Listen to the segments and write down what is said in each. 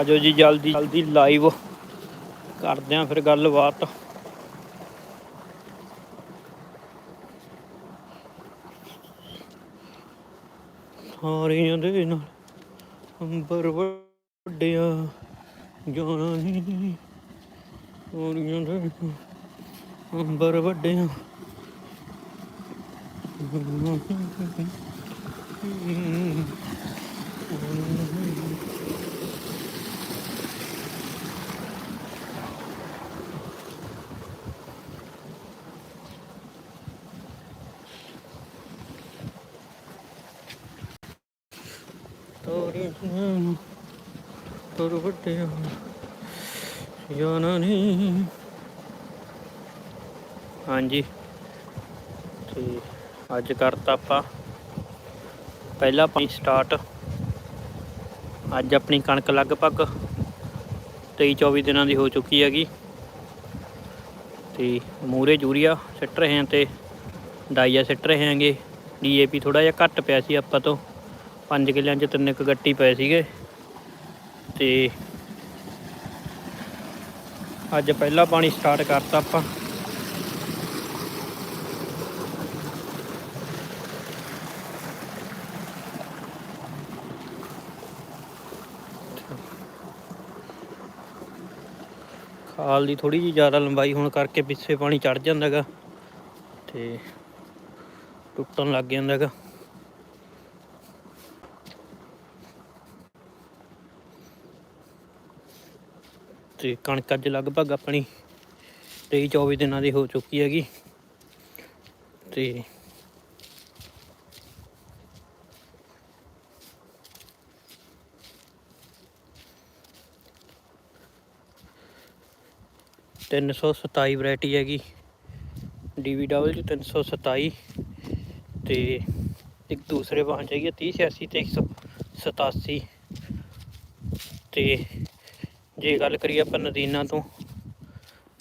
ਆਜੋ ਜੀ ਜਲਦੀ ਜਲਦੀ ਲਾਈਵ ਕਰਦੇ ਆਂ ਫਿਰ ਗੱਲਬਾਤ ਸਾਰਿਆਂ ਦੇ ਨਾਲ ਅੰਬਰ ਵੱਡਿਆ ਜਾਣਾ ਨਹੀਂ ਸਾਰਿਆਂ ਦੇ ਨਾਲ ਅੰਬਰ ਵੱਡਿਆ ਤੋਰੀ ਤੋਰ ਨਹੀਂ ਹਾਂਜੀ। ਤੇ ਅੱਜ ਕਰਤਾ ਆਪਾਂ ਪਹਿਲਾ ਪਾਣੀ ਸਟਾਰਟ ਅੱਜ ਆਪਣੀ ਕਣਕ ਲਗਭਗ 23 24 ਦਿਨਾਂ ਦੀ ਹੋ ਚੁੱਕੀ ਹੈਗੀ। ਤੇ ਮੂਰੇ ਯੂਰੀਆ ਸਿੱਟ ਰਹੇ ਹਾਂ ਤੇ ਡਾਈਆ ਸਿੱਟ ਰਹੇ ਹਾਂਗੇ। ਡੀਏਪੀ ਥੋੜਾ ਜਿਹਾ ਘੱਟ ਪਿਆ ਸੀ ਆਪਾਂ ਤੋਂ। ਪੰਜ ਕਿੱਲਿਆਂ 'ਚ ਤਿੰਨ ਕੁ ਗੱਟੀ ਪਏ ਸੀਗੇ। ਤੇ ਅੱਜ ਪਹਿਲਾ ਪਾਣੀ ਸਟਾਰਟ ਕਰਤਾ ਆਪਾਂ। ਖਾਲ ਦੀ ਥੋੜੀ ਜਿਹੀ ਜ਼ਿਆਦਾ ਲੰਬਾਈ ਹੋਣ ਕਰਕੇ ਪਿੱਛੇ ਪਾਣੀ ਚੜ ਜਾਂਦਾ ਹੈਗਾ ਤੇ ਟੁੱਟਣ ਲੱਗ ਜਾਂਦਾ ਤੇ ਕਣਕ ਅੱਜ ਲਗਭਗ ਆਪਣੀ 23 24 ਦਿਨਾਂ ਦੀ ਹੋ ਚੁੱਕੀ ਹੈਗੀ। ਤੇ ਤਿੰਨ ਸੌ ਸਤਾਈ ਵੈਰਾਈਟੀ ਹੈਗੀ। DVW 327 ਤੇ ਇੱਕ ਦੂਸਰੇ ਵਾਹਨ ਚ ਹੈਗੀ ਆ 3086 ਤੇ 187 ਤੇ ਜੇ ਗੱਲ ਕਰੀਏ ਆਪਾਂ ਨਦੀਨਾ ਤੋਂ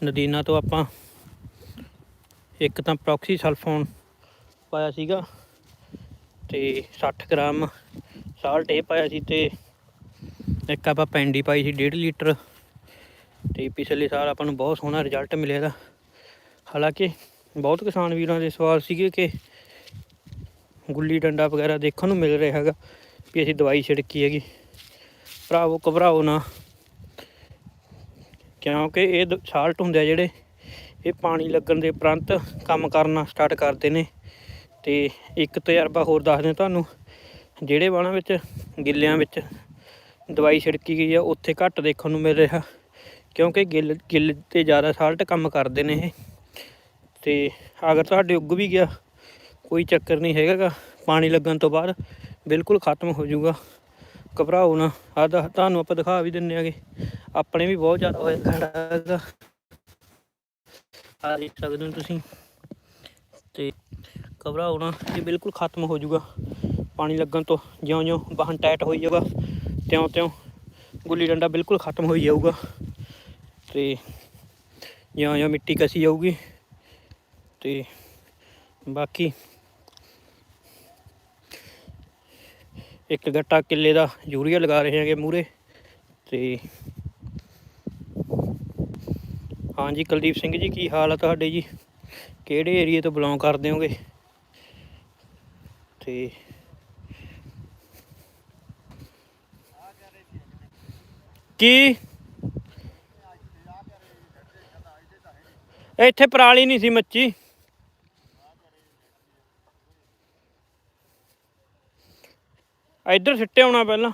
ਨਦੀਨਾ ਤੋਂ ਆਪਾਂ ਇੱਕ ਤਾਂ ਪ੍ਰੋਕਸੀ ਸਲਫੋਨ ਪਾਇਆ ਸੀਗਾ ਤੇ 60 ਗ੍ਰਾਮ ਸਾਲਟ ਇਹ ਪਾਇਆ ਸੀ ਤੇ ਇੱਕ ਆਪਾਂ ਪੈਂਡੀ ਪਾਈ ਸੀ 1.5 ਲੀਟਰ ਤੇ ਪਿਛਲੇ ਸਾਲ ਆਪਾਂ ਨੂੰ ਬਹੁਤ ਸੋਹਣਾ ਰਿਜ਼ਲਟ ਮਿਲਿਆ ਦਾ ਹਾਲਾਂਕਿ ਬਹੁਤ ਕਿਸਾਨ ਵੀਰਾਂ ਦੇ ਸਵਾਲ ਸੀਗੇ ਕਿ ਗੁੱਲੀ ਡੰਡਾ ਵਗੈਰਾ ਦੇਖਣ ਨੂੰ ਮਿਲ ਰਿਹਾ ਹੈਗਾ ਵੀ ਅਸੀਂ ਦਵਾਈ ਛਿੜਕੀ ਹੈਗੀ। ਭਰਾਵੋ ਘਬਰਾਓ ਨਾ। ਕਿਉਂਕਿ ਇਹ ਦ- ਸਾਲਟ ਹੁੰਦੇ ਆ ਜਿਹੜੇ, ਇਹ ਪਾਣੀ ਲੱਗਣ ਦੇ ਉਪਰੰਤ ਕੰਮ ਕਰਨਾ ਸਟਾਰਟ ਕਰਦੇ ਨੇ। ਤੇ ਇੱਕ ਤਜਰਬਾ ਹੋਰ ਦੱਸਦੇ ਤੁਹਾਨੂੰ, ਜਿਹੜੇ ਵਾਣਾ ਵਿੱਚ, ਗਿੱਲਿਆਂ ਵਿੱਚ ਦਵਾਈ ਛਿੜਕੀ ਗਈ ਆ, ਉੱਥੇ ਘੱਟ ਦੇਖਣ ਨੂੰ ਮਿਲ ਰਿਹਾ। ਕਿਉਂਕਿ ਗਿੱਲ ਗਿੱਲ ਤੇ ਜ਼ਿਆਦਾ ਸਾਲਟ ਕੰਮ ਕਰਦੇ ਨੇ ਇਹ। ਤੇ ਅਗਰ ਤੁਹਾਡੇ ਉੱਗ ਵੀ ਗਿਆ, ਕੋਈ ਚੱਕਰ ਨਹੀਂ ਹੈਗਾ ਪਾਣੀ ਲੱਗਣ ਤੋਂ ਬਾਅਦ ਬਿਲਕੁਲ ਖਤਮ ਹੋ ਜਾਊਗਾ। ਘਬਰਾਓ ਨਾ ਆ ਤੁਹਾਨੂੰ ਆਪਾਂ ਦਿਖਾ ਵੀ ਦਿੰਨੇ ਆਗੇ। ਆਪਣੇ ਵੀ ਬਹੁਤ ਜ਼ਿਆਦਾ ਹੋਇਆ ਖੜਾ ਹੈਗਾ। ਆ ਦੇਖ ਸਕਦੇ ਹੋ ਤੁਸੀਂ। ਤੇ ਘਬਰਾਓ ਹੋਣਾ ਇਹ ਬਿਲਕੁਲ ਖਤਮ ਹੋ ਜਾਊਗਾ। ਪਾਣੀ ਲੱਗਣ ਤੋਂ ਜਿਉਂ-ਜਿਉਂ ਵਾਹਨ ਟਾਈਟ ਹੋਈ ਜਾਊਗਾ, ਤਿਉਂ-ਤਿਉਂ ਗੁੱਲੀ ਡੰਡਾ ਬਿਲਕੁਲ ਖਤਮ ਹੋਈ ਜਾਊਗਾ। ਤੇ ਜਿਉਂ-ਜਿਉਂ ਮਿੱਟੀ ਕਸੀ ਜਾਊਗੀ। ਤੇ ਬਾਕੀ ਇੱਕ ਗੱਟਾ ਕਿੱਲੇ ਦਾ ਯੂਰੀਆ ਲਗਾ ਰਹੇ ਹੈਗੇ ਮੂਰੇ ਤੇ ਹਾਂਜੀ, ਕੁਲਦੀਪ ਸਿੰਘ ਜੀ, ਕੀ ਹਾਲ ਆ ਤੁਹਾਡੇ ਜੀ? ਕਿਹੜੇ ਏਰੀਏ ਤੋਂ ਬਿਲੋਂਗ ਕਰਦੇ ਹੋਗੇ? ਤੇ ਕੀ? ਇੱਥੇ ਪਰਾਲੀ ਨਹੀਂ ਸੀ ਮੱਚੀ। ਇੱਧਰ ਸਿੱਟੇ ਆਉਣਾ ਪਹਿਲਾਂ।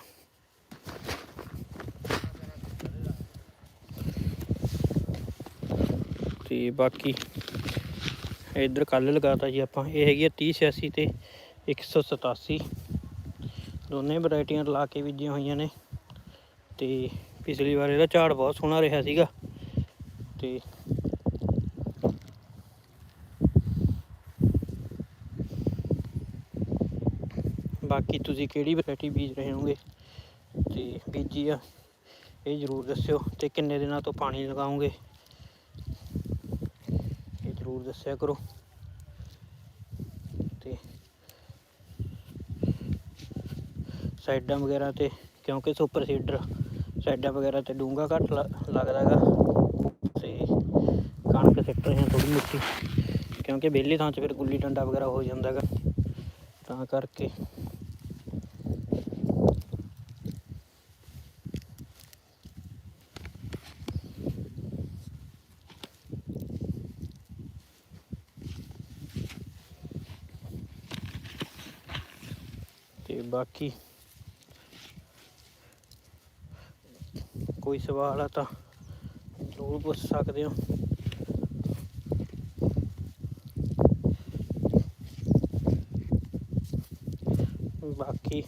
ਤੇ ਬਾਕੀ ਇੱਧਰ ਕੱਲ ਲਗਾਤਾ ਜੀ ਆਪਾਂ। ਇਹ ਹੈਗੀ ਆ 3086 ਤੇ 187 ਦੋਨੇ ਵੈਰਾਈਟੀਆਂ ਲਾ ਕੇ ਬੀਜੀਆਂ ਹੋਈਆਂ ਨੇ। ਤੇ ਪਿਛਲੀ ਵਾਰ ਇਹਦਾ ਝਾੜ ਬਹੁਤ ਸੋਹਣਾ ਰਿਹਾ ਸੀਗਾ। ਤੇ ਬਾਕੀ ਤੁਸੀਂ ਕਿਹੜੀ ਵੈਰਾਈਟੀ ਬੀਜ ਰਹੇ ਹੋਗੇ ਤੇ ਬੀਜੀ ਆ, ਇਹ ਜ਼ਰੂਰ ਦੱਸਿਓ। ਤੇ ਕਿੰਨੇ ਦਿਨਾਂ ਤੋਂ ਪਾਣੀ ਲਗਾਓਗੇ? ਜ਼ਰੂਰ ਦੱਸਿਆ ਕਰੋ। ਤੇ ਸਾਈਡਾਂ ਵਗੈਰਾ ਤੇ, ਕਿਉਂਕਿ ਸੁਪਰ ਸੀਡਰ ਸਾਈਡਾਂ ਵਗੈਰਾ ਤੇ ਡੂੰਗਾ ਘੱਟ ਲ- ਲੱਗਦਾ ਗਾ ਤੇ ਕਣਕ ਸਿੱਟ ਰਹੇ ਥੋੜੀ ਮਿੱਟੀ ਕਿਉਂਕਿ ਵਿਹਲੀ ਥਾਂ 'ਚ ਫਿਰ ਗੁੱਲੀ ਡੰਡਾ ਵਗੈਰਾ ਹੋ ਜਾਂਦਾ ਗਾ ਤਾਂ ਕਰਕੇ ਤੇ ਬਾਕੀ ਕੋਈ ਸਵਾਲ ਆ ਤਾਂ ਜ਼ਰੂਰ ਪੁੱਛ ਸਕਦੇ ਹੋ। ਬਾਕੀ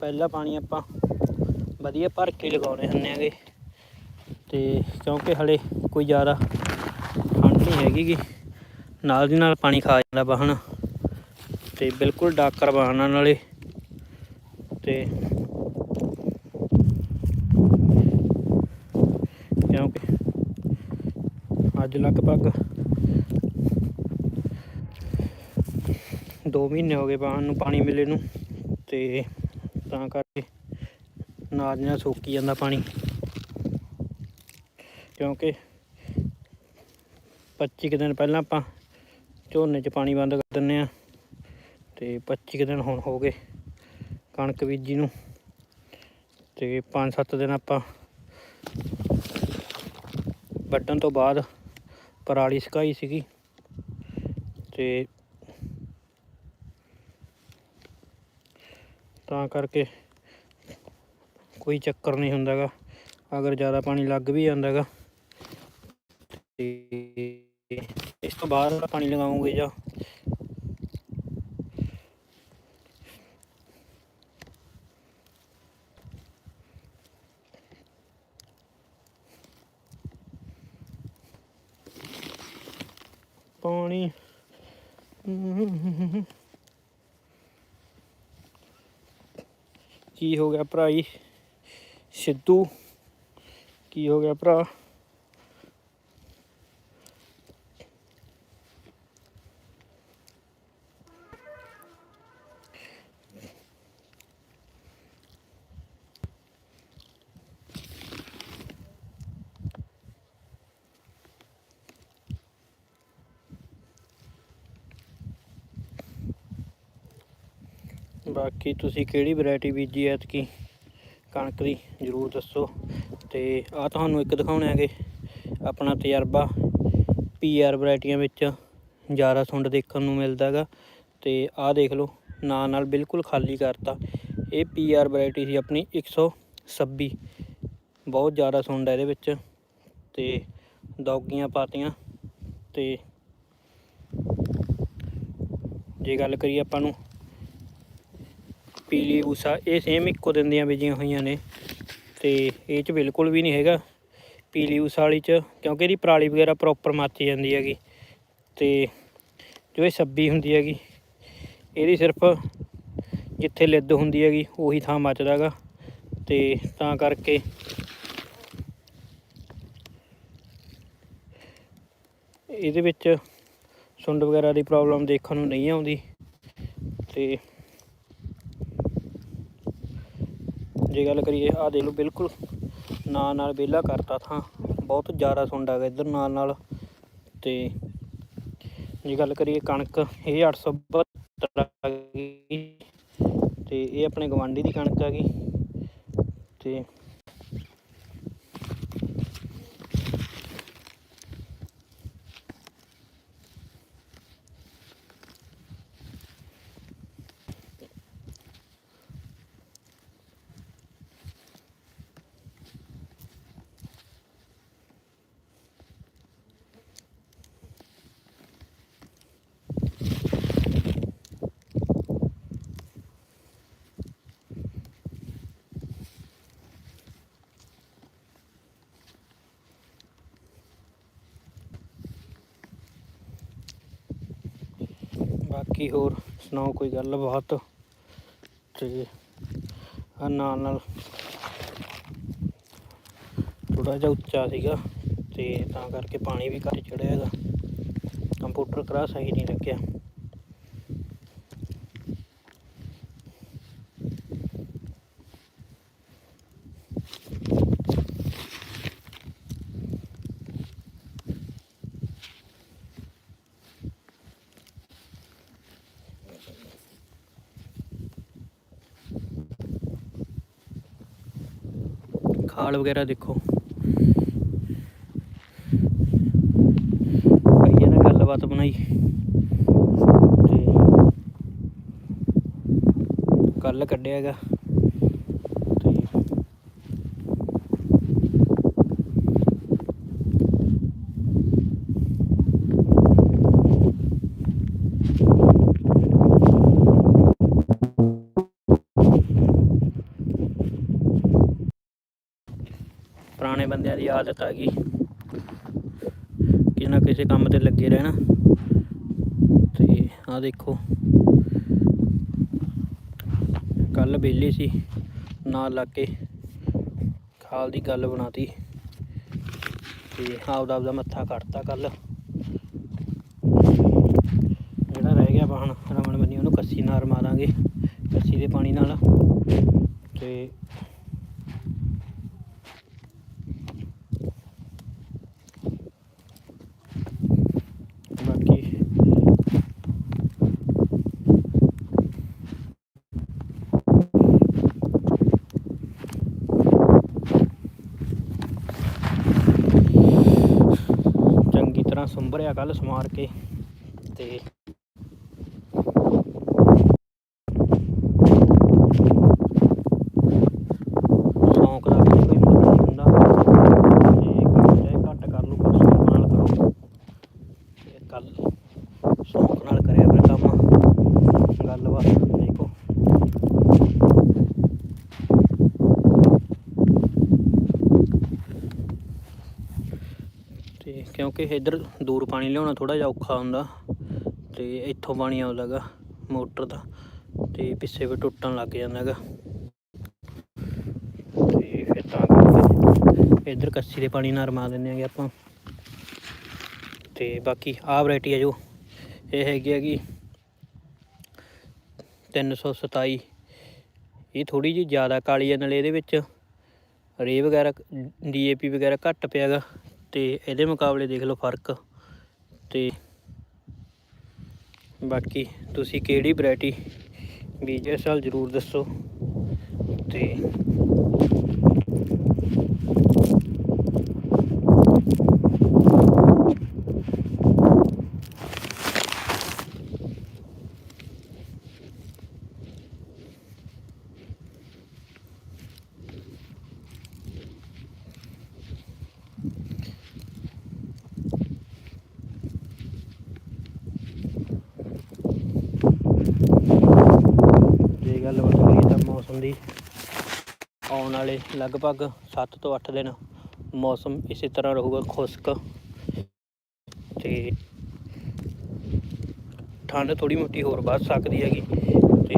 ਪਹਿਲਾ ਪਾਣੀ ਆਪਾਂ ਵਧੀਆ ਭਰ ਕੇ ਲਗਾਉਣੇ ਹੁੰਦੇ ਆਗੇ ਤੇ ਕਿਉਂਕਿ ਹਲੇ ਕੋਈ ਜ਼ਿਆਦਾ ਠੰਡ ਨਹੀਂ ਹੈਗੀ ਨਾਲ ਦੀ ਨਾਲ ਪਾਣੀ ਖਾ ਜਾਂਦਾ ਵਾਹਣ ਤੇ ਬਿਲਕੁਲ ਡਾਕਰ ਵਾਹਣਾਂ ਨਾਲੇ ਤੇ ਕਿਉਂਕਿ ਅੱਜ ਲਗਭਗ 2 ਮਹੀਨੇ ਹੋ ਗਏ ਵਾਹਣ ਨੂੰ ਪਾਣੀ ਮਿਲੇ ਨੂੰ ਤੇ ਤਾਂ ਕਰਕੇ ਨਾਜ ਨਾਲ ਸੋਕੀ ਜਾਂਦਾ ਪਾਣੀ। ਕਿਉਂਕਿ 25 ਕੁ ਦਿਨ ਪਹਿਲਾਂ ਆਪਾਂ ਝੋਨੇ 'ਚ ਪਾਣੀ ਬੰਦ ਕਰ ਦਿੰਨੇ ਆ ਤੇ 25 ਕੁ ਦਿਨ ਹੁਣ ਹੋ ਗਏ ਕਣਕ ਬੀਜੀ ਨੂੰ ਤੇ 5-7 ਦਿਨ ਆਪਾਂ ਵੱਢਣ ਤੋਂ ਬਾਅਦ ਪਰਾਲੀ ਸੁਕਾਈ ਸੀਗੀ ਤੇ ਤਾਂ ਕਰਕੇ ਕੋਈ ਚੱਕਰ ਨਹੀਂ ਹੁੰਦਾਗਾ, ਅਗਰ ਜ਼ਿਆਦਾ ਪਾਣੀ ਲੱਗ ਵੀ ਜਾਂਦਾਗਾ ਤੇ ਇਸ ਤੋਂ ਬਾਅਦ ਪਾਣੀ ਲਗਾਉਂਗੇ ਜਾਂ ਪਾਣੀ ਕੀ ਹੋ ਗਿਆ ਭਰਾਈ ਸਿੱਧੂ ਕੀ ਹੋ ਗਿਆ ਭਰਾ? ਬਾਕੀ ਤੁਸੀਂ ਕਿਹੜੀ ਵੈਰਾਈਟੀ ਬੀਜੀ ਐਤਕੀ? ਕਣਕ ਦੀ, ਜਰੂਰ ਦੱਸੋ। ਤੇ ਆ ਤੁਹਾਨੂੰ ਇੱਕ ਦਿਖਾਉਣੇ ਹੈਗੇ, ਆਪਣਾ ਤਜਰਬਾ। ਪੀਆਰ ਵੈਰਾਈਟੀਆਂ ਵਿੱਚ ਜ਼ਿਆਦਾ ਸੁੰਡ ਦੇਖਣ ਨੂੰ ਮਿਲਦਾ ਹੈਗਾ ਤੇ ਆਹ ਦੇਖ ਲਓ ਨਾਂ ਨਾਲ ਬਿਲਕੁਲ ਖਾਲੀ ਕਰਤਾ। ਇਹ ਪੀਆਰ ਵੈਰਾਈਟੀ ਸੀ ਆਪਣੀ 126 ਬਹੁਤ ਜ਼ਿਆਦਾ ਸੁੰਡ ਹੈ ਇਹਦੇ ਵਿੱਚ। ਤੇ ਦੌਗੀਆਂ ਪਾਤੀਆਂ। ਤੇ ਜੇ ਗੱਲ ਕਰੀਏ ਆਪਾਂ ਨੂੰ ਪੀਲੀ ਊਸਾ, ਇਹ ਸੇਮ ਇੱਕੋ ਦਿਨ ਦੀਆਂ ਬੀਜੀਆਂ ਹੋਈਆਂ ਨੇ। ਤੇ ਇਹ ਚ ਬਿਲਕੁਲ ਵੀ ਨਹੀਂ ਹੈਗਾ ਪੀਲੀ ਊਸਾ ਵਾਲੀ ਚ, ਕਿਉਂਕਿ ਇਹਦੀ ਪਰਾਲੀ ਵਗੈਰਾ ਪ੍ਰੋਪਰ ਮੱਚ ਜਾਂਦੀ ਹੈਗੀ। ਤੇ ਜੋ ਇਹ ਸੱਬੀ ਹੁੰਦੀ ਹੈਗੀ, ਇਹਦੀ ਸਿਰਫ ਜਿੱਥੇ ਲਿੱਦ ਹੁੰਦੀ ਹੈਗੀ, ਉਹੀ ਥਾਂ ਮੱਚਦਾ ਹੈਗਾ। ਤੇ ਤਾਂ ਕਰਕੇ ਇਹਦੇ ਵਿੱਚ ਸੁੰਡ ਵਗੈਰਾ ਦੀ ਪ੍ਰੋਬਲਮ ਦੇਖਣ ਨੂੰ ਨਹੀਂ ਆਉਂਦੀ। ਤੇ ਜੇ ਗੱਲ ਕਰੀਏ ਆ ਦੇਖ ਲਓ, ਬਿਲਕੁਲ ਨਾਲ ਨਾਲ ਵਿਹਲਾ ਕਰਤਾ ਥਾਂ, ਬਹੁਤ ਜ਼ਿਆਦਾ ਸੁੰਡ ਹੈਗਾ ਇੱਧਰ ਨਾਲ ਨਾਲ। ਤੇ ਜੇ ਗੱਲ ਕਰੀਏ, ਕਣਕ ਇਹ 872 ਆ ਗਈ। ਤੇ ਇਹ ਆਪਣੇ ਗਵਾਂਢੀ ਦੀ ਕਣਕ ਆ ਗਈ। ਤੇ ਬਾਕੀ ਹੋਰ ਸੁਣਾਓ, ਕੋਈ ਗੱਲ ਬਾਤ ਤੇ ਆ ਨਾਲ ਨਾਲ ਥੋੜਾ ਜਿਹਾ ਉੱਚਾ ਸੀਗਾ ਤੇ ਤਾਂ ਕਰਕੇ ਪਾਣੀ ਵੀ ਘੱਟ ਚੜਿਆ ਹੈਗਾ। ਕੰਪਿਊਟਰ ਕਰਾ ਸਹੀ ਨਹੀਂ ਲੱਗਿਆ। ਖਾਲ ਵਗੈਰਾ ਦੇਖੋ। ਭਈਆ ਨਾਲ ਗੱਲਬਾਤ ਬਣਾਈ। ਤੇ ਕੱਲ ਕੱਢਿਆ ਪੁਰਾਣੇ ਬੰਦਿਆਂ ਦੀ ਆਦਤ ਆ ਗਈ। ਕਿਸੇ ਨਾ ਕਿਸੇ ਕੰਮ ਤੇ ਲੱਗੇ ਰਹਿਣਾ। ਤੇ ਆ ਦੇਖੋ। ਕੱਲ ਵਿਹਲੇ ਸੀ, ਨਾਲ ਲੱਗ ਕੇ ਖਾਲ ਦੀ ਗੱਲ ਬਣਾਤੀ। ਤੇ ਆਪਦਾ ਆਪਦਾ ਮੱਥਾ ਕੱਟਤਾ ਕੱਲ। ਜਿਹੜਾ ਰਹਿ ਗਿਆ ਵਾਹਣ ਰਮਣ ਬੰਨੀ, ਉਹਨੂੰ ਕੱਸੀ ਨਾਲ ਮਾਰਾਂਗੇ ਕੱਸੀ ਦੇ ਪਾਣੀ ਨਾਲ। ਤੇ ਬਾਕੀ ਚੰਗੀ ਸੁੰਬਰਿਆ ਕੱਲ ਸਮਾਰ ਕੇ ਤੇ ਸ਼ੌਂਕ ਦਾ ਵੀ ਕੋਈ ਮੁੱਲ ਨਹੀਂ ਹੁੰਦਾ ਜੇ ਕੰਮ ਚਾਹੇ ਘੱਟ ਕਰ ਲਓ ਪਰ ਸ਼ੌਂਕ ਨਾਲ ਕਰੋ ਤੇ ਕੱਲ ਸ਼ੌਂਕ ਨਾਲ ਕਰਿਆ ਆਪਣਾ ਕੰਮ ਗੱਲਬਾਤ ਦੇਖੋ ਤੇ ਇੱਧਰ ਦੂਰ ਪਾਣੀ ਲਿਆਉਣਾ ਥੋੜਾ ਜਿਹਾ ਔਖਾ ਹੁੰਦਾ ਤੇ ਇੱਥੋਂ ਪਾਣੀ ਆਉਂਦਾ ਗਾ ਮੋਟਰ ਦਾ ਤੇ ਪਿੱਛੇ ਵੀ ਟੁੱਟਣ ਲੱਗ ਜਾਂਦਾ ਗਾ ਤੇ ਫਿਰ ਤਾਂ ਕਰਕੇ ਇੱਧਰ ਕੱਸੀ ਦੇ ਪਾਣੀ ਨਾਲ ਰਮਾ ਦਿੰਦੇ ਆਂਗੇ ਆਪਾਂ। ਤੇ ਬਾਕੀ ਆਹ ਵੈਰਾਈਟੀ ਹੈ ਜੋ, ਇਹ ਹੈਗੀ ਹੈਗੀ 327 ਇਹ ਥੋੜੀ ਜਿਹੀ ਜ਼ਿਆਦਾ ਕਾਲੀ ਹੈ ਨਾਲੇ ਇਹਦੇ ਵਿੱਚ ਰੇ ਵਗੈਰਾ ਡੀਏਪੀ ਵਗੈਰਾ ਘੱਟ ਪਿਆਗਾ ਤੇ ਇਹਦੇ ਮੁਕਾਬਲੇ ਦੇਖ ਲਓ ਫ਼ਰਕ। ਤੇ ਬਾਕੀ ਤੁਸੀਂ ਕਿਹੜੀ ਵੈਰਾਈਟੀ ਬੀਜ ਇਸ ਸਾਲ ਜ਼ਰੂਰ ਦੱਸੋ। ਤੇ ਜੇ ਗੱਲ ਬਾਤ ਕਰੀਏ ਤਾਂ ਮੌਸਮ ਦੀ ਆਉਣ ਵਾਲੇ ਲਗਭਗ 7 ਤੋਂ 8 ਦਿਨ ਮੌਸਮ ਇਸੇ ਤਰ੍ਹਾਂ ਰਹੂਗਾ, ਖੁਸ਼ਕ ਤੇ ਠੰਡ ਥੋੜੀ ਮੋਟੀ ਹੋਰ ਵੱਧ ਸਕਦੀ ਹੈਗੀ ਤੇ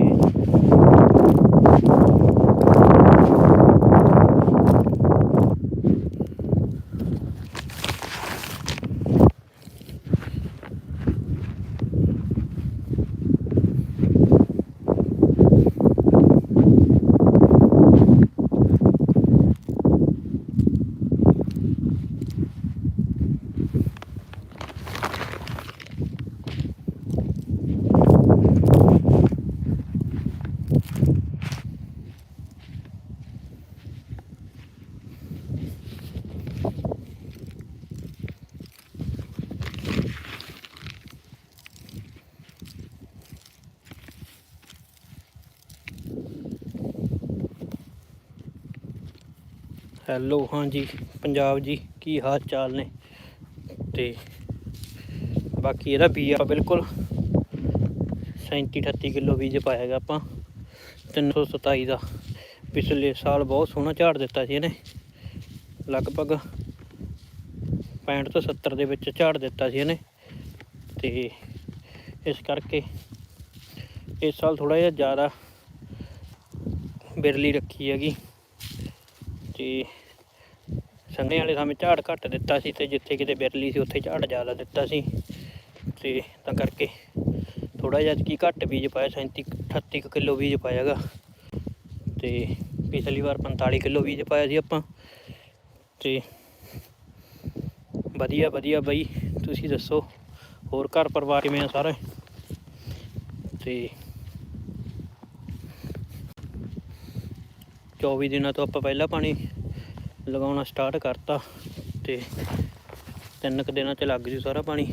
ਹੈਲੋ, ਹਾਂਜੀ, ਪੰਜਾਬ ਜੀ, ਕੀ ਹਾਲ ਚਾਲ ਨੇ? ਤੇ ਬਾਕੀ ਇਹਦਾ ਬੀਜ ਆ ਬਿਲਕੁਲ 37 38 ਕਿਲੋ ਬੀਜ ਪਾਇਆ ਹੈਗਾ ਆਪਾਂ। 327 ਦਾ। ਪਿਛਲੇ ਸਾਲ ਬਹੁਤ ਸੋਹਣਾ ਝਾੜ ਦਿੱਤਾ ਸੀ ਇਹਨੇ। ਲਗਭਗ 65 ਤੋਂ 70 ਦੇ ਵਿੱਚ ਝਾੜ ਦਿੱਤਾ ਸੀ ਇਹਨੇ। ਤੇ ਇਸ ਕਰਕੇ ਇਸ ਸਾਲ ਥੋੜਾ ਜਿਹਾ ਜ਼ਿਆਦਾ ਬਿਰਲੀ ਰੱਖੀ ਹੈਗੀ। ਤੇ ਸੰਨੇ ਵਾਲੇ ਸਮੇਂ ਝਾੜ ਘੱਟ ਦਿੱਤਾ ਸੀ ਤੇ ਜਿੱਥੇ ਕਿਤੇ ਬਿਰਲੀ ਸੀ ਉੱਥੇ ਝਾੜ ਜ਼ਿਆਦਾ ਦਿੱਤਾ ਸੀ। ਤੇ ਤਾਂ ਕਰਕੇ ਥੋੜਾ ਜਿਹਾ ਕੀ ਘੱਟ ਬੀਜ ਪਾਇਆ 37 38 ਕੁ ਕਿਲੋ ਬੀਜ ਪਾਇਆਗਾ ਤੇ ਪਿਛਲੀ ਵਾਰ 45 ਕਿਲੋ ਬੀਜ ਪਾਇਆ ਸੀ ਆਪਾਂ। ਤੇ ਵਧੀਆ ਵਧੀਆ ਬਈ, ਤੁਸੀਂ ਦੱਸੋ, ਹੋਰ ਘਰ ਪਰਿਵਾਰ ਕਿਵੇਂ ਆ ਸਾਰੇ? ਤੇ 24 ਦਿਨਾਂ ਤੋਂ ਆਪਾਂ ਪਹਿਲਾਂ ਪਾਣੀ ਲਗਾਉਣਾ ਸਟਾਰਟ ਕਰਤਾ ਤੇ ਤਿੰਨ ਕੁ ਦਿਨਾਂ ਚ ਲੱਗ ਜੂ ਸਾਰਾ ਪਾਣੀ।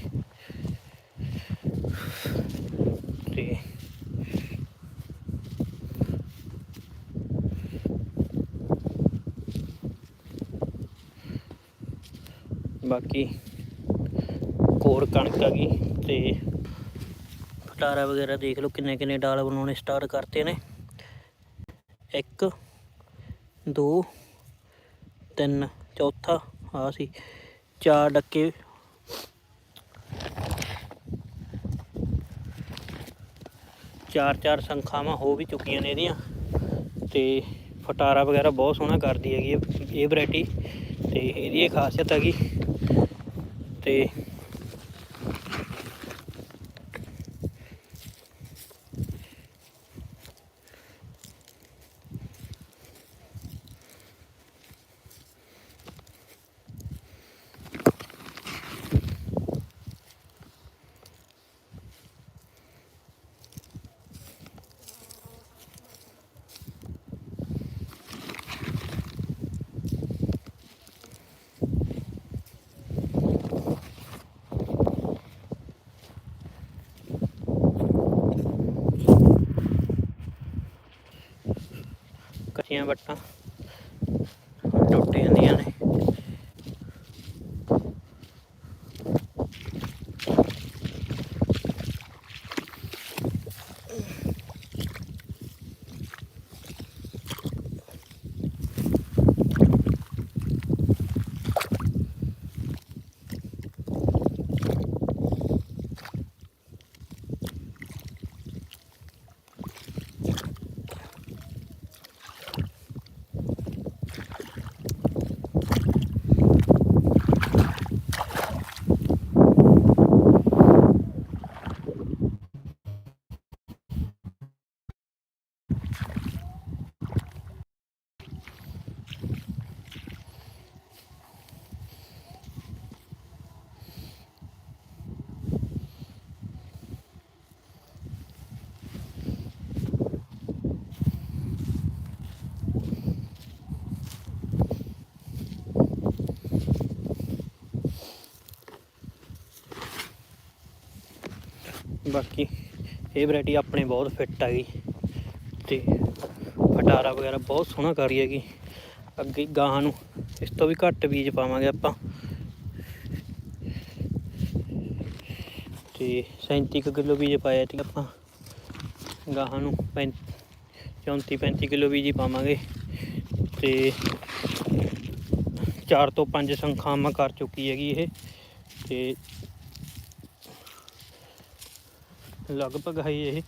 ਤੇ ਬਾਕੀ ਕੋਰ ਕਣਕ ਆ ਗਈ ਤੇ ਫਟਾਰਾ ਵਗੈਰਾ ਦੇਖ ਲਓ ਕਿੰਨੇ ਕਿੰਨੇ ਡਾਲ ਬਣਾਉਣੇ ਸਟਾਰਟ ਕਰਤੇ ਨੇ। ਇੱਕ, ਦੋ ਤਿੰਨ, ਚੌਥਾ ਆ ਸੀ, ਚਾਰ ਡੱਕੇ। ਚਾਰ ਚਾਰ ਸੰਖਾਵਾਂ ਹੋ ਵੀ ਚੁੱਕੀਆਂ ਨੇ ਇਹਦੀਆਂ। ਤੇ ਫਟਾਰਾ ਵਗੈਰਾ ਬਹੁਤ ਸੋਹਣਾ ਕਰਦੀ ਹੈਗੀ, ਇਹ- ਇਹ ਵੈਰਾਈਟੀ ਤੇ ਇਹਦੀ ਇਹ ਖਾਸੀਅਤ ਹੈਗੀ। ਤੇ ਵੱਟਾਂ ਟੁੱਟੀਆਂ ਨੇ ਬਾਕੀ ਇਹ ਵੈਰਾਈਟੀ ਆਪਣੇ ਬਹੁਤ ਫਿੱਟ ਹੈਗੀ ਤੇ ਫਟਾਰਾ ਵਗੈਰਾ ਬਹੁਤ ਸੋਹਣਾ ਕਰ ਰਹੀ ਹੈਗੀ। ਅੱਗੇ ਗਾਹਾਂ ਨੂੰ ਇਸ ਤੋਂ ਵੀ ਘੱਟ ਬੀਜ ਪਾਵਾਂਗੇ ਆਪਾਂ। ਤੇ 37 ਕਿਲੋ ਬੀਜ ਪਾਇਆ ਸੀ ਆਪਾਂ। ਗਾਹਾਂ ਨੂੰ 34 35 ਕਿਲੋ ਬੀਜ ਹੀ ਪਾਵਾਂਗੇ। ਤੇ 4 ਤੋਂ 5 ਸੰਖਾਵਾਂ ਕਰ ਚੁੱਕੀ ਹੈਗੀ ਇਹ। ਤੇ ਲਗਭਗ ਹੈ ਇਹ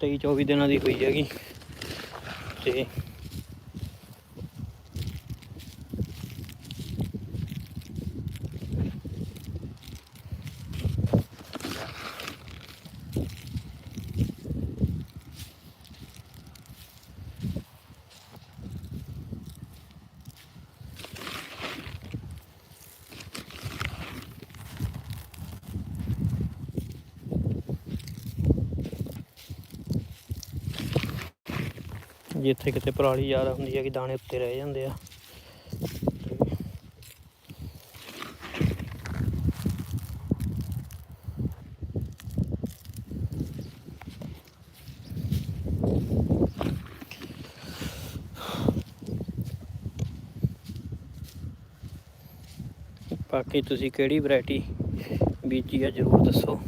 23 24 ਦਿਨਾਂ ਦੀ ਹੋਈ ਹੈਗੀ ਤੇ ਜਿੱਥੇ ਕਿਤੇ ਪਰਾਲੀ ਜ਼ਿਆਦਾ ਹੁੰਦੀ ਹੈ ਕਿ ਦਾਣੇ ਉੱਤੇ ਰਹਿ ਜਾਂਦੇ ਆ। ਬਾਕੀ ਤੁਸੀਂ ਕਿਹੜੀ ਵੈਰਾਈਟੀ ਬੀਜੀ ਆ, ਜ਼ਰੂਰ ਦੱਸੋ।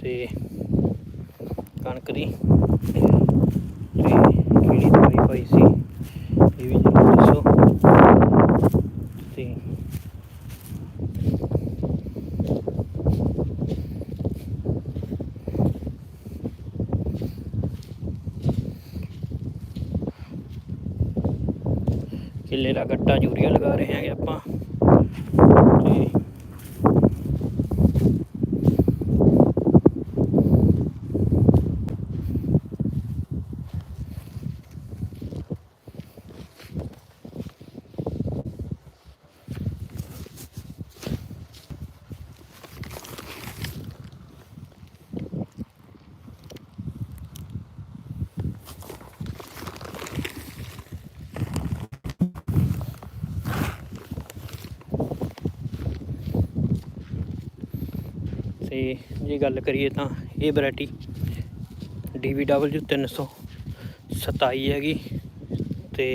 ਤੇ ਕਣਕ ਦੀ। ਤੇ ਕਿਹੜੀ ਦਵਾਈ ਪਾਈ ਸੀ ਇਹ ਵੀ ਜ਼ਰੂਰ ਦੱਸੋ ਤੇ ਤੇ ਜੇ ਗੱਲ ਕਰੀਏ ਤਾਂ ਇਹ ਵੈਰਾਈਟੀ DVW 327 ਹੈਗੀ ਤੇ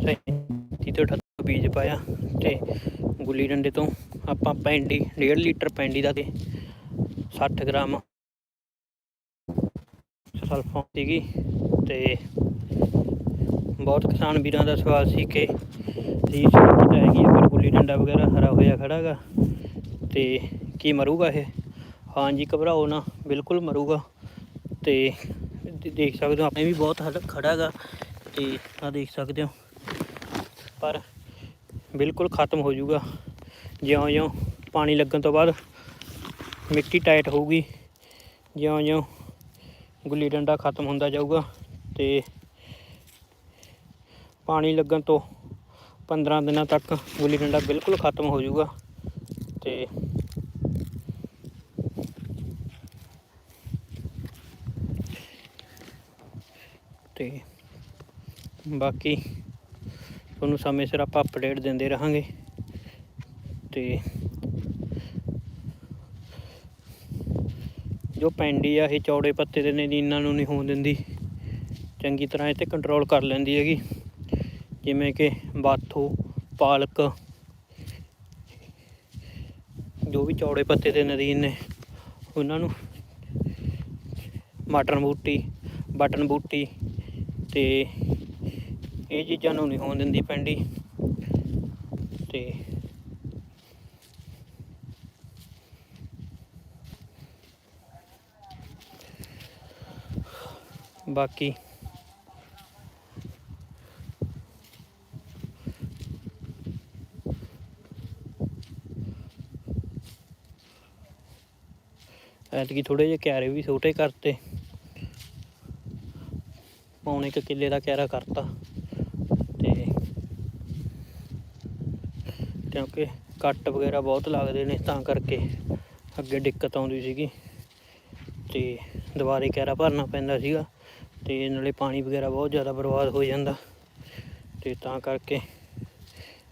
ਸੈਂਤੀ ਤੋਂ 78 ਬੀਜ ਪਾਇਆ ਤੇ ਗੁੱਲੀ ਡੰਡੇ ਤੋਂ ਆਪਾਂ ਪੈਂਡੀ 1.5 ਲੀਟਰ ਪੈਂਡੀ ਦਾ ਤੇ 60 ਗ੍ਰਾਮ ਸਲਫੋਨ ਸੀਗੀ ਤੇ ਬਹੁਤ ਕਿਸਾਨ ਵੀਰਾਂ ਦਾ ਸਵਾਲ ਸੀ ਕਿ ਜੀ ਸਹੂਲਤ ਹੈਗੀ ਪਰ ਗੁੱਲੀ ਡੰਡਾ ਵਗੈਰਾ ਹਰਾ ਹੋਇਆ ਖੜਾਗਾ ਤੇ ਕੀ ਮਰੂਗਾ ਇਹ? ਹਾਂਜੀ ਘਬਰਾਓ ਨਾ, ਬਿਲਕੁਲ ਮਰੂਗਾ। ਤੇ ਦੇ- ਦੇਖ ਸਕਦੇ ਹੋ, ਆਪਣੇ ਵੀ ਬਹੁਤ ਹਲ- ਖੜਾਗਾ ਤੇ ਆ ਦੇਖ ਸਕਦੇ ਹੋ। ਪਰ ਬਿਲਕੁਲ ਖਤਮ ਹੋ ਜਾਊਗਾ ਜਿਉਂ-ਜਿਉਂ ਪਾਣੀ ਲੱਗਣ ਤੋਂ ਬਾਅਦ ਮਿੱਟੀ ਟਾਈਟ ਹੋਊਗੀ। ਜਿਉਂ-ਜਿਉਂ ਗੁੱਲੀ ਡੰਡਾ ਖਤਮ ਹੁੰਦਾ ਜਾਊਗਾ। ਤੇ ਪਾਣੀ ਲੱਗਣ ਤੋਂ 15 ਦਿਨਾਂ ਤੱਕ ਗੁੱਲੀ ਡੰਡਾ ਬਿਲਕੁਲ ਖਤਮ ਹੋ ਜਾਊਗਾ ਤੇ ਤੇ ਬਾਕੀ ਤੁਹਾਨੂੰ ਸਮੇਂ ਸਿਰ ਆਪਾਂ ਅਪਡੇਟ ਦਿੰਦੇ ਰਹਾਂਗੇ ਤੇ ਜੋ ਪੈਂਡੀ ਆ, ਇਹ ਚੌੜੇ ਪੱਤੇ ਦੇ ਨੇ ਇਹਨਾਂ ਨੂੰ ਨਹੀਂ ਹੋਣ ਦਿੰਦੀ। ਚੰਗੀ ਤਰ੍ਹਾਂ ਇਹ ਤੇ ਕੰਟਰੋਲ ਕਰ ਲੈਂਦੀ ਹੈਗੀ। ਜਿਵੇਂ ਕਿ ਬਾਥੋ, ਪਾਲਕ, ਜੋ ਵੀ ਚੌੜੇ ਪੱਤੇ ਦੇ ਨਦੀਨ ਨੇ, ਉਹਨਾਂ ਨੂੰ ਮਟਰ ਬੂਟੀ, ਬਟਨ ਬੂਟੀ ਤੇ ਇਹ ਚੀਜ਼ਾਂ ਨੂੰ ਨਹੀਂ ਹੋਣ ਦਿੰਦੀ ਪੈਂਡੀ ਤੇ ਬਾਕੀ ਐਤਕੀ ਥੋੜੇ ਜਿਹੇ ਕਿਆਰੇ ਵੀ ਛੋਟੇ ਕਰਤੇ। ਪੌਣੇ ਕੁ ਕਿੱਲੇ ਦਾ ਕਿਆਰਾ ਕਰਤਾ। ਤੇ ਕਿਉਂਕਿ ਕੱਟ ਵਗੈਰਾ ਬਹੁਤ ਲੱਗਦੇ ਨੇ, ਤਾਂ ਕਰਕੇ ਅੱਗੇ ਦਿੱਕਤ ਆਉਂਦੀ ਸੀਗੀ। ਤੇ ਦੁਬਾਰੇ ਕਿਆਰਾ ਭਰਨਾ ਪੈਂਦਾ ਸੀਗਾ, ਤੇ ਨਾਲੇ ਪਾਣੀ ਵਗੈਰਾ ਬਹੁਤ ਜ਼ਿਆਦਾ ਬਰਬਾਦ ਹੋ ਜਾਂਦਾ। ਤੇ ਤਾਂ ਕਰਕੇ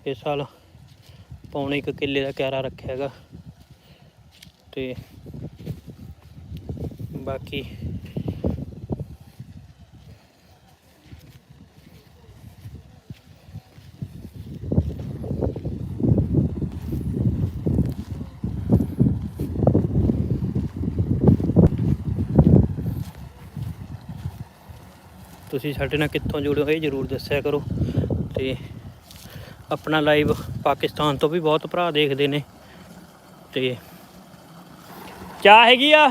ਇਸ ਸਾਲ ਪੌਣੇ ਕੁ ਕਿੱਲੇ ਦਾ ਕਿਆਰਾ ਰੱਖਿਆ ਹੈਗਾ। ਤੇ ਬਾਕੀ। ਤੁਸੀਂ ਸਾਡੇ ਨਾਲ ਕਿੱਥੋਂ ਜੁੜੇ ਹੋ ਇਹ ਜਰੂਰ ਦੱਸਿਆ ਕਰੋ। ਤੇ ਆਪਣਾ ਲਾਈਵ ਪਾਕਿਸਤਾਨ ਤੋਂ ਵੀ ਬਹੁਤ ਭਰਾ ਦੇਖਦੇ ਨੇ। ਤੇ ਚਾਹ ਹੈਗੀ ਆ?